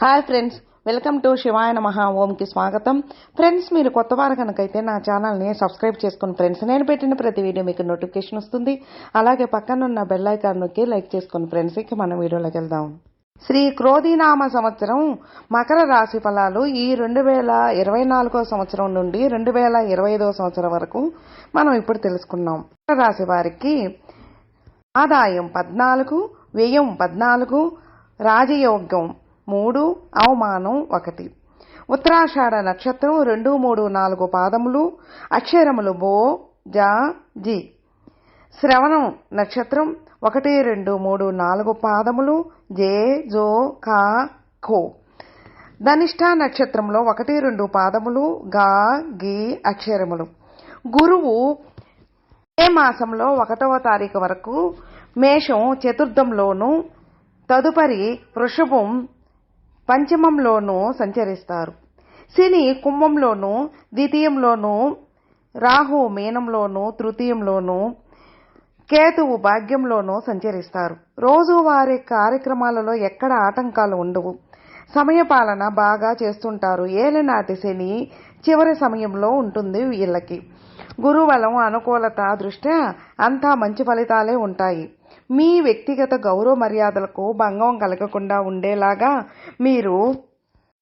Hi friends welcome to శివాయ నమః. ఓంకి స్వాగతం. ఫ్రెండ్స్ మీరు కొత్త వారు కనుకైతే నా ఛానల్ని సబ్స్క్రైబ్ చేసుకుని ఫ్రెండ్స్ నేను పెట్టిన ప్రతి వీడియో మీకు నోటిఫికేషన్ వస్తుంది. అలాగే పక్కనున్న బెల్ ఐకాన్ నొక్కి లైక్ చేసుకుని ఫ్రెండ్స్ ఇక మన వీడియోలోకి వెళ్దాం. శ్రీ క్రోధీనామ సంవత్సరం మకర రాశి ఫలాలు ఈ రెండు వేల ఇరవై నాలుగో సంవత్సరం నుండి రెండు వేల ఇరవై ఐదో సంవత్సరం వరకు మనం ఇప్పుడు తెలుసుకున్నాం. మకర రాశి వారికి ఆదాయం పద్నాలుగు వ్యయం పద్నాలుగు రాజయోగ్యం మూడు అవమానం ఒకటి. ఉత్తరాషాఢ నక్షత్రం రెండు మూడు నాలుగు పాదములు అక్షరములు బో జా జి. శ్రవణం నక్షత్రం ఒకటి రెండు మూడు నాలుగు పాదములు జే జో కా ఖో. ధనిష్ట నక్షత్రంలో ఒకటి రెండు పాదములు గా గి అక్షరములు. గురువు మే మాసంలో ఒకటవ తారీఖు వరకు మేషం చతుర్థంలోను తదుపరి వృషభం పంచమంలోనూ సంచరిస్తారు. శని కుంభంలోను ద్వితీయంలోను రాహు మీనంలోను తృతీయంలోను కేతువు భాగ్యంలోనూ సంచరిస్తారు. రోజువారీ కార్యక్రమాలలో ఎక్కడ ఆటంకాలు ఉండవు. సమయపాలన బాగా చేస్తుంటారు. ఏలినాటి శని చివరి సమయంలో ఉంటుంది వీళ్ళకి. గురుబలం అనుకూలత దృష్ట్యా అంతా మంచి ఫలితాలే ఉంటాయి. మీ వ్యక్తిగత గౌరవ మర్యాదలకు భంగం కలగకుండా ఉండేలాగా మీరు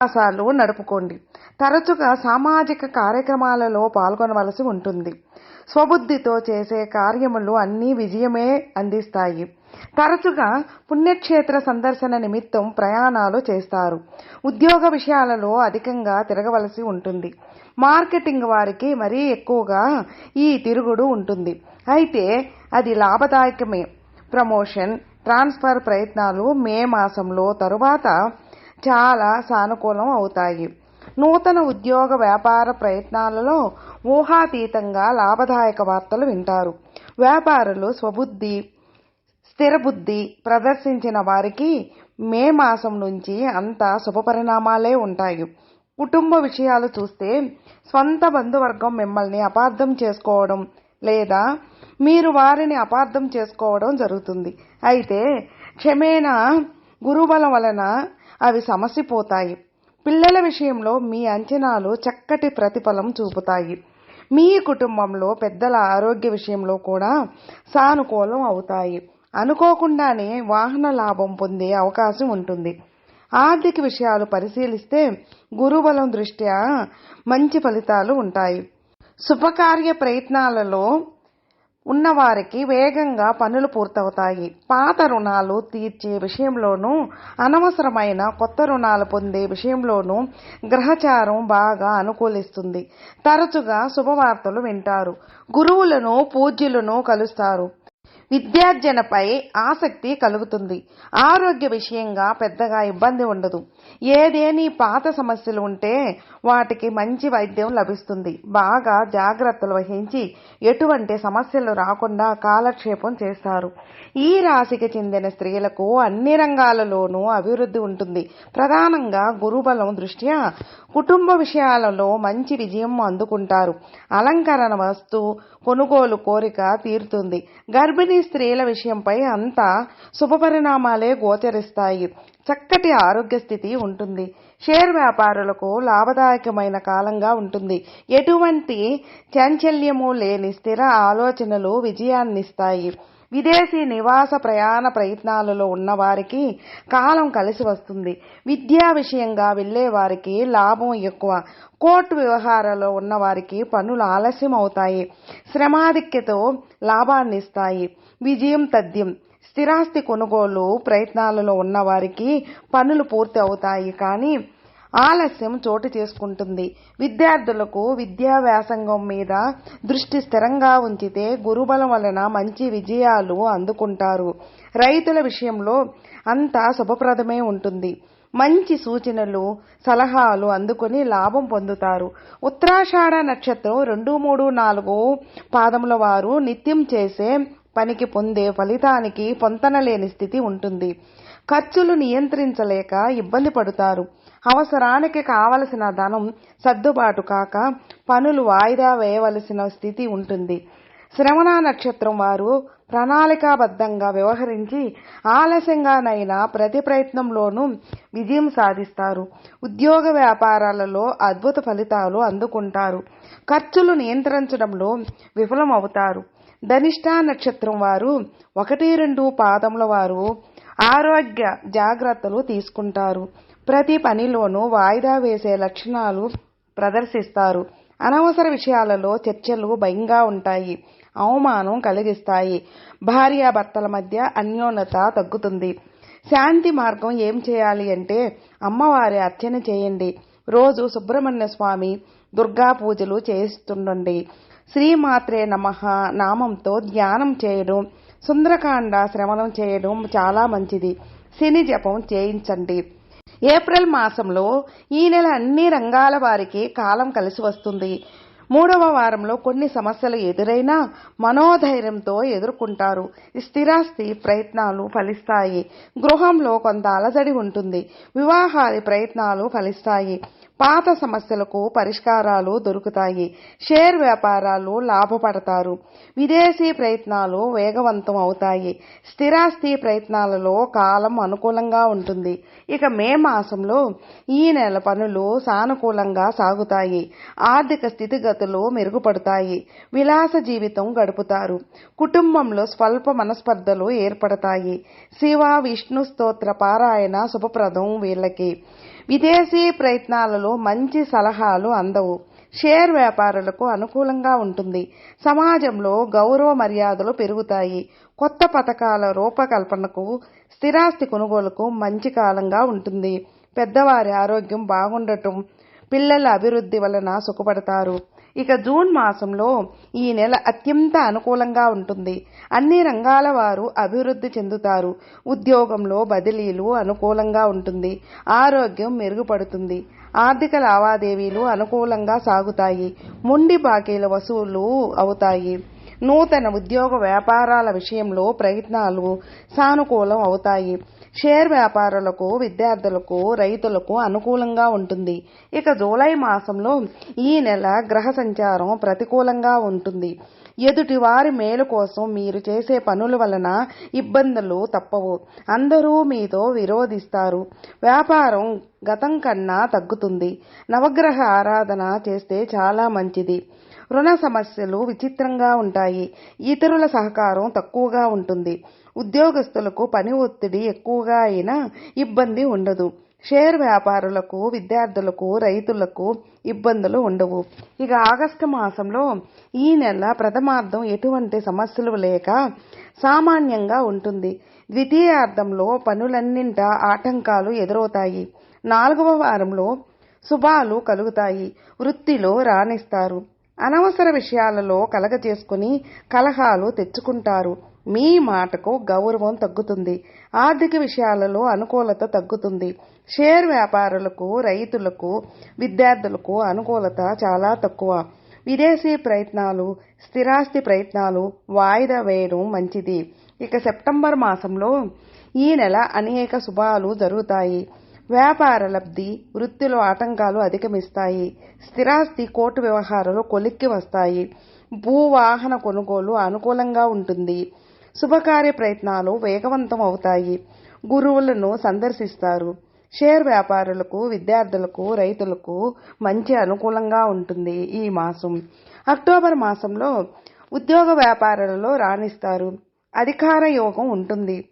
విశ్వాసాలు నడుపుకోండి. తరచుగా సామాజిక కార్యక్రమాలలో పాల్గొనవలసి ఉంటుంది. స్వబుద్ధితో చేసే కార్యములు అన్నీ విజయమే అందిస్తాయి. తరచుగా పుణ్యక్షేత్ర సందర్శన నిమిత్తం ప్రయాణాలు చేస్తారు. ఉద్యోగ విషయాలలో అధికంగా తిరగవలసి ఉంటుంది. మార్కెటింగ్ వారికి మరీ ఎక్కువగా ఈ తిరుగుడు ఉంటుంది. అయితే అది లాభదాయకమే. ప్రమోషన్ ట్రాన్స్ఫర్ ప్రయత్నాలు మే మాసంలో తరువాత చాలా సానుకూలం అవుతాయి. నూతన ఉద్యోగ వ్యాపార ప్రయత్నాలలో ఊహాతీతంగా లాభదాయక వార్తలు వింటారు. వ్యాపారులు స్వబుద్ధి స్థిరబుద్ధి ప్రదర్శించిన వారికి మే మాసం నుంచి అంత శుభపరిణామాలే ఉంటాయి. కుటుంబ విషయాలు చూస్తే స్వంత బంధువర్గం మిమ్మల్ని అపార్థం చేసుకోవడం లేదా మీరు వారిని అపార్థం చేసుకోవడం జరుగుతుంది. అయితే క్షమేనా గురుబలం వలన అవి సమసిపోతాయి. పిల్లల విషయంలో మీ అంచనాలు చక్కటి ప్రతిఫలం చూపుతాయి. మీ కుటుంబంలో పెద్దల ఆరోగ్య విషయంలో కూడా సానుకూలం అవుతాయి. అనుకోకుండానే వాహన లాభం పొందే అవకాశం ఉంటుంది. ఆర్థిక విషయాలు పరిశీలిస్తే గురుబలం దృష్ట్యా మంచి ఫలితాలు ఉంటాయి. శుభకార్య ప్రయత్నాలలో ఉన్నవారికి వేగంగా పనులు పూర్తవుతాయి. పాత రుణాలు తీర్చే విషయంలోనూ అనవసరమైన కొత్త రుణాలు పొందే విషయంలోనూ గ్రహచారం బాగా అనుకూలిస్తుంది. తరచుగా శుభవార్తలు వింటారు. గురువులను పూజ్యులను కలుస్తారు. విద్యార్జనపై ఆసక్తి కలుగుతుంది. ఆరోగ్య విషయంగా పెద్దగా ఇబ్బంది ఉండదు. ఏదేని పాత సమస్యలు ఉంటే వాటికి మంచి వైద్యం లభిస్తుంది. బాగా జాగ్రత్తలు వహించి ఎటువంటి సమస్యలు రాకుండా కాలక్షేపం చేస్తారు. ఈ రాశికి చెందిన స్త్రీలకు అన్ని రంగాలలోనూ అభివృద్ధి ఉంటుంది. ప్రధానంగా గురుబలం దృష్ట్యా కుటుంబ విషయాలలో మంచి విజయం అందుకుంటారు. అలంకరణ వస్తు కొనుగోలు కోరిక తీరుతుంది. గర్భిణీ స్త్రీల విషయంపై అంతా శుభపరిణామాలే గోచరిస్తాయి. చక్కటి ఆరోగ్య స్థితి ఉంటుంది. షేర్ వ్యాపారులకు లాభదాయకమైన కాలంగా ఉంటుంది. ఎటువంటి చాంచల్యము లేని స్థిర ఆలోచనలు విజయాన్నిస్తాయి. విదేశీ నివాస ప్రయాణ ప్రయత్నాలలో ఉన్నవారికి కాలం కలిసి వస్తుంది. విద్యా విషయంగా వెళ్ళే వారికి లాభం ఎక్కువ. కోర్టు వ్యవహారాల్లో ఉన్నవారికి పనులు ఆలస్యం అవుతాయి. శ్రమాధిక్యతో లాభాన్ని ఇస్తాయి. విజయం తథ్యం. స్థిరాస్తి కొనుగోలు ప్రయత్నాలలో ఉన్నవారికి పనులు పూర్తి అవుతాయి. కానీ ఆలస్యం చోటు చేసుకుంటుంది. విద్యార్థులకు విద్యా వ్యాసంగం మీద దృష్టి స్థిరంగా ఉంచితే గురుబలం వలన మంచి విజయాలు అందుకుంటారు. రైతుల విషయంలో అంతా శుభప్రదమే ఉంటుంది. మంచి సూచనలు సలహాలు అందుకొని లాభం పొందుతారు. ఉత్తరాషాఢ నక్షత్రం రెండు మూడు నాలుగు పాదముల వారు నిత్యం చేసే పనికి పొందే ఫలితానికి పొంతనలేని స్థితి ఉంటుంది. ఖర్చులు నియంత్రించలేక ఇబ్బంది పడుతారు. అవసరానికి కావలసిన ధనం సర్దుబాటు కాక పనులు వాయిదా వేయవలసిన స్థితి ఉంటుంది. శ్రవణ నక్షత్రం వారు ప్రణాళికాబద్ధంగా వ్యవహరించి ఆలస్యంగానైనా ప్రతి ప్రయత్నంలోనూ విజయం సాధిస్తారు. ఉద్యోగ వ్యాపారాలలో అద్భుత ఫలితాలు అందుకుంటారు. ఖర్చులు నియంత్రించడంలో విఫలమవుతారు. ధనిష్ట నక్షత్రం వారు ఒకటి రెండు పాదముల వారు ఆరోగ్య జాగ్రత్తలు తీసుకుంటారు. ప్రతి పనిలోనూ వాయిదా వేసే లక్షణాలు ప్రదర్శిస్తారు. అనవసర విషయాలలో చర్చలు భయంగా ఉంటాయి. అవమానం కలిగిస్తాయి. భార్యాభర్తల మధ్య అన్యోన్యత తగ్గుతుంది. శాంతి మార్గం ఏం చేయాలి అంటే అమ్మవారి అర్చన చేయండి. రోజు సుబ్రహ్మణ్య స్వామి దుర్గా పూజలు చేస్తుండండి. శ్రీమాత్రే నమ నామంతో ధ్యానం చేయడం సుందరకాండ శ్రవణం చేయడం చాలా మంచిది. శని జపం చేయించండి. ఏప్రిల్ మాసంలో ఈ నెల అన్ని రంగాల వారికి కాలం కలిసి వస్తుంది. మూడవ వారంలో కొన్ని సమస్యలు ఎదురైనా మనోధైర్యంతో ఎదుర్కొంటారు. స్థిరాస్తి ప్రయత్నాలు ఫలిస్తాయి. గృహంలో కొంత అలజడి ఉంటుంది. వివాహాది ప్రయత్నాలు ఫలిస్తాయి. పాత సమస్యలకు పరిష్కారాలు దొరుకుతాయి. షేర్ వ్యాపారాలు లాభపడతారు. విదేశీ ప్రయత్నాలు వేగవంతం అవుతాయి. స్థిరాస్తి ప్రయత్నాలలో కాలం అనుకూలంగా ఉంటుంది. ఇక మే మాసంలో ఈ నెల పనులు సానుకూలంగా సాగుతాయి. ఆర్థిక స్థితిగతులు మెరుగుపడతాయి. విలాస జీవితం గడుపుతారు. కుటుంబంలో స్వల్ప మనస్పర్ధలు ఏర్పడతాయి. శివ విష్ణు స్తోత్ర పారాయణ శుభప్రదం వీళ్ళకి. విదేశీ ప్రయత్నాలలో మంచి సలహాలు అందవు. షేర్ వ్యాపారులకు అనుకూలంగా ఉంటుంది. సమాజంలో గౌరవ మర్యాదలు పెరుగుతాయి. కొత్త పథకాల రూపకల్పనకు స్థిరాస్తి కొనుగోలుకు మంచి కాలంగా ఉంటుంది. పెద్దవారి ఆరోగ్యం బాగుండటం పిల్లల అభివృద్ధి వలన సుఖపడతారు. ఇక జూన్ మాసంలో ఈ నెల అత్యంత అనుకూలంగా ఉంటుంది. అన్ని రంగాల వారు అభివృద్ధి చెందుతారు. ఉద్యోగంలో బదిలీలు అనుకూలంగా ఉంటుంది. ఆరోగ్యం మెరుగుపడుతుంది. ఆర్థిక లావాదేవీలు అనుకూలంగా సాగుతాయి. ముండి బాకీల వసూలు అవుతాయి. నూతన ఉద్యోగ వ్యాపారాల విషయంలో ప్రయత్నాలు సానుకూలం అవుతాయి. షేర్ వ్యాపారులకు విద్యార్థులకు రైతులకు అనుకూలంగా ఉంటుంది. ఇక జూలై మాసంలో ఈ నెల గ్రహ సంచారం ప్రతికూలంగా ఉంటుంది. ఎదుటి వారి మేలు కోసం మీరు చేసే పనుల వలన ఇబ్బందులు తప్పవు. అందరూ మీతో విరోధిస్తారు. వ్యాపారం గతం కన్నా తగ్గుతుంది. నవగ్రహ ఆరాధన చేస్తే చాలా మంచిది. రుణ సమస్యలు విచిత్రంగా ఉంటాయి. ఇతరుల సహకారం తక్కువగా ఉంటుంది. ఉద్యోగస్తులకు పని ఒత్తిడి ఎక్కువగా అయినా ఇబ్బంది ఉండదు. షేర్ వ్యాపారులకు విద్యార్థులకు రైతులకు ఇబ్బందులు ఉండవు. ఇక ఆగస్టు మాసంలో ఈ నెల ప్రథమార్థం ఎటువంటి సమస్యలు లేక సామాన్యంగా ఉంటుంది. ద్వితీయార్థంలో పనులన్నింట ఆటంకాలు ఎదురవుతాయి. నాలుగవ వారంలో శుభాలు కలుగుతాయి. వృత్తిలో రాణిస్తారు. అనవసర విషయాలలో కలగజేసుకుని కలహాలు తెచ్చుకుంటారు. మీ మాటకు గౌరవం తగ్గుతుంది. ఆర్థిక విషయాలలో అనుకూలత తగ్గుతుంది. షేర్ వ్యాపారులకు రైతులకు విద్యార్థులకు అనుకూలత చాలా తక్కువ. విదేశీ ప్రయత్నాలు స్థిరాస్తి ప్రయత్నాలు వాయిదా వేయడం మంచిది. ఇక సెప్టెంబర్ మాసంలో ఈ నెల అనేక శుభాలు జరుగుతాయి. వ్యాపార లబ్ధి వృత్తిలో ఆటంకాలు అధిగమిస్తాయి. స్థిరాస్తి కోర్టు వ్యవహారాలు కొలిక్కి వస్తాయి. భూవాహన కొనుగోలు అనుకూలంగా ఉంటుంది. శుభకార్య ప్రయత్నాలు వేగవంతం అవుతాయి. గురువులను సందర్శిస్తారు. షేర్ వ్యాపారులకు విద్యార్థులకు రైతులకు మంచి అనుకూలంగా ఉంటుంది ఈ మాసం. అక్టోబర్ మాసంలో ఉద్యోగ వ్యాపారాలలో రాణిస్తారు. అధికార యోగం ఉంటుంది.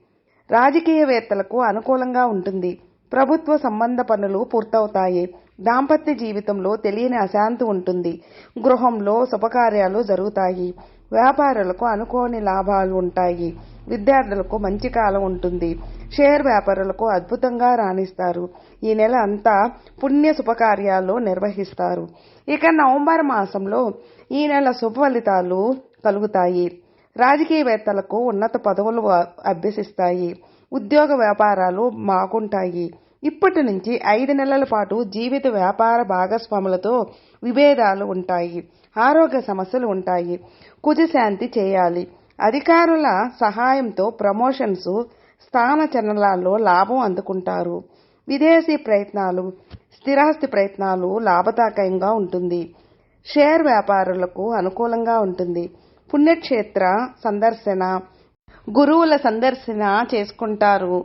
రాజకీయవేత్తలకు అనుకూలంగా ఉంటుంది. ప్రభుత్వ సంబంధ పనులు పూర్తవుతాయి. దాంపత్య జీవితంలో తెలియని అశాంతి ఉంటుంది. గృహంలో శుభకార్యాలు జరుగుతాయి. వ్యాపారులకు అనుకోని లాభాలు ఉంటాయి. విద్యార్థులకు మంచి కాలం ఉంటుంది. షేర్ వ్యాపారులకు అద్భుతంగా రాణిస్తారు. ఈ నెల అంతా పుణ్య శుభకార్యాలు నిర్వహిస్తారు. ఇక నవంబర్ మాసంలో ఈ నెల శుభ ఫలితాలు కలుగుతాయి. రాజకీయవేత్తలకు ఉన్నత పదవులు అభ్యసిస్తాయి. ఉద్యోగ వ్యాపారాలు మాకుంటాయి. ఇప్పటి నుంచి ఐదు నెలల పాటు జీవిత వ్యాపార భాగస్వాములతో విభేదాలు ఉంటాయి. ఆరోగ్య సమస్యలు ఉంటాయి. కుజశాంతి చేయాలి. అధికారుల సహాయంతో ప్రమోషన్స్ స్థానచలనాల్లో లాభం అందుకుంటారు. విదేశీ ప్రయత్నాలు స్థిరాస్తి ప్రయత్నాలు లాభదాయకంగా ఉంటుంది. షేర్ వ్యాపారులకు అనుకూలంగా ఉంటుంది. పుణ్యక్షేత్ర సందర్శన గురువుల సందర్శన చేసుకుంటారు.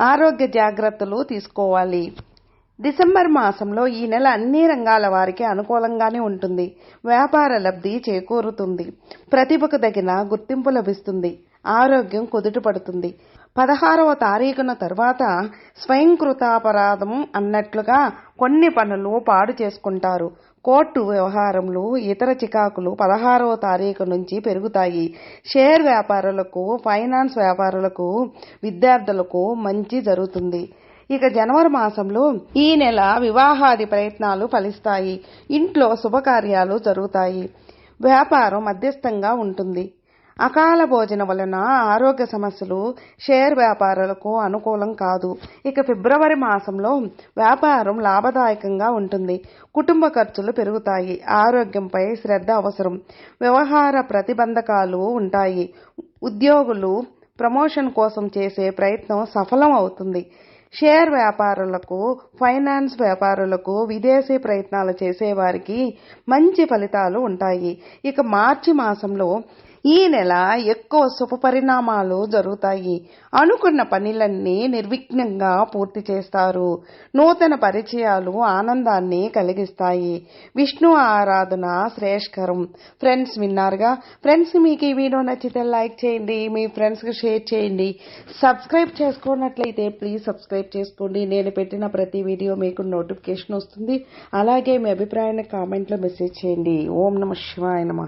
ఆరోగ్య జాగ్రత్తలు తీసుకోవాలి. డిసెంబర్ మాసంలో ఈ నెల అన్ని రంగాల వారికి అనుకూలంగానే ఉంటుంది. వ్యాపార లబ్ధి చేకూరుతుంది. ప్రతిభకు తగిన గుర్తింపు లభిస్తుంది. ఆరోగ్యం కుదుటపడుతుంది. పదహారవ తారీఖున తర్వాత స్వయంకృతాపరాధం అన్నట్లుగా కొన్ని పనులు పాడు చేసుకుంటారు. కోర్టు వ్యవహారంలో ఇతర చికాకులు పదహారవ తారీఖు నుంచి పెరుగుతాయి. షేర్ వ్యాపారులకు ఫైనాన్స్ వ్యాపారులకు విద్యార్థులకు మంచి జరుగుతుంది. ఇక జనవరి మాసంలో ఈ నెల వివాహాది ప్రయత్నాలు ఫలిస్తాయి. ఇంట్లో శుభకార్యాలు జరుగుతాయి. వ్యాపారం మధ్యస్థంగా ఉంటుంది. అకాల భోజనం వలన ఆరోగ్య సమస్యలు షేర్ వ్యాపారులకు అనుకూలం కాదు. ఇక ఫిబ్రవరి మాసంలో వ్యాపారం లాభదాయకంగా ఉంటుంది. కుటుంబ ఖర్చులు పెరుగుతాయి. ఆరోగ్యంపై శ్రద్ధ అవసరం. వ్యవహార ప్రతిబంధకాలు ఉంటాయి. ఉద్యోగులు ప్రమోషన్ కోసం చేసే ప్రయత్నం సఫలం అవుతుంది. షేర్ వ్యాపారులకు ఫైనాన్స్ వ్యాపారులకు విదేశీ ప్రయత్నాలు చేసేవారికి మంచి ఫలితాలు ఉంటాయి. ఇక మార్చి మాసంలో ఈ నెల ఎక్కువ శుభ పరిణామాలు జరుగుతాయి. అనుకున్న పనులన్నీ నిర్విఘ్నంగా పూర్తి చేస్తారు. నూతన పరిచయాలు ఆనందాన్ని కలిగిస్తాయి. విష్ణు ఆరాధన శ్రేష్కరం ఫ్రెండ్స్ విన్నారుగా? ఫ్రెండ్స్ మీకు ఈ వీడియో నచ్చితే లైక్ చేయండి మీ ఫ్రెండ్స్కి షేర్ చేయండి. సబ్స్క్రైబ్ చేసుకున్నట్లయితే ప్లీజ్ సబ్స్క్రైబ్ చేసుకోండి. నేను పెట్టిన ప్రతి వీడియో మీకు నోటిఫికేషన్ వస్తుంది. అలాగే మీ అభిప్రాయాన్ని కామెంట్లో మెసేజ్ చేయండి. ఓం నమ శివాయ నమ.